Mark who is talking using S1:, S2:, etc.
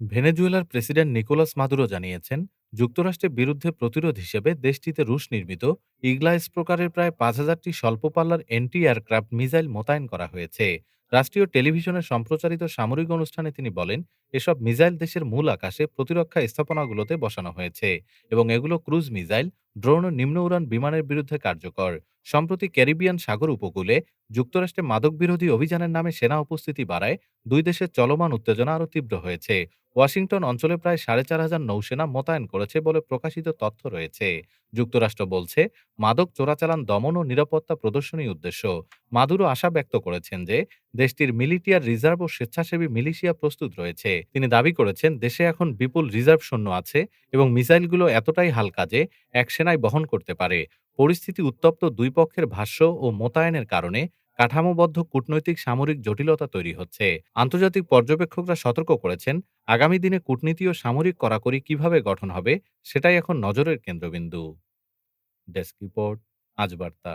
S1: ভেনেজুয়েলার president Nicolas Maduro জানিয়েছেন, যুক্তরাষ্ট্রের বিরুদ্ধে প্রতিরোধ হিসেবে দেশটিতে রুশ নির্মিত ইগলাইস প্রকারের প্রায় পাঁচ হাজারটি স্বল্পপাল্লার এন্টি এয়ারক্রাফট মিসাইল মোতায়েন করা হয়েছে। রাষ্ট্রীয় টেলিভিশনে সম্প্রচারিত সামরিক অনুষ্ঠানে তিনি বলেন, এসব মিসাইল দেশের মূল আকাশে প্রতিরক্ষা স্থাপনাগুলোতে বসানো হয়েছে এবং এগুলো ক্রুজ মিসাইল ড্রোন নিম্ন উড়ান বিমানের বিরুদ্ধে কার্যকর। সম্প্রতি ক্যারিবিয়ান সাগর উপকূলে যুক্তরাষ্ট্রে মাদক বিরোধী অভিযানের নামে সেনা উপস্থিতি বাড়ায়, দুই দেশের চলমান উত্তেজনা আরও তীব্র হয়েছে। ওয়াশিংটন অঞ্চলে প্রায় সাড়ে চার হাজার নৌসেনা মোতায়েন করেছে বলে প্রকাশিত তথ্য রয়েছে। যুক্তরাষ্ট্র বলছে, মাদক চোরাচালান দমন ও নিরাপত্তা প্রদর্শনী উদ্দেশ্য। মাদুরো আশা ব্যক্ত করেছেন যে, দেশটির মিলিটিয়ার রিজার্ভ ও স্বেচ্ছাসেবী মিলিশিয়া প্রস্তুত রয়েছে। তিনি দাবি করেছেন, দেশে এখন বিপুল রিজার্ভ সৈন্য আছে এবং মিসাইলগুলো এতটাই হালকা যে, এক সেনাই বহন করতে পারে। পরিস্থিতি উত্তপ্ত দুই পক্ষের ভাষ্য ও মোতায়েনের কারণে কাঠামোবদ্ধ কূটনৈতিক সামরিক জটিলতা তৈরি হচ্ছে। আন্তর্জাতিক পর্যবেক্ষকরা সতর্ক করেছেন, আগামী দিনে কূটনীতি ও সামরিক করাকরি কীভাবে গঠন হবে সেটাই এখন নজরের কেন্দ্রবিন্দু। ডেস্ক রিপোর্ট, আজ বার্তা।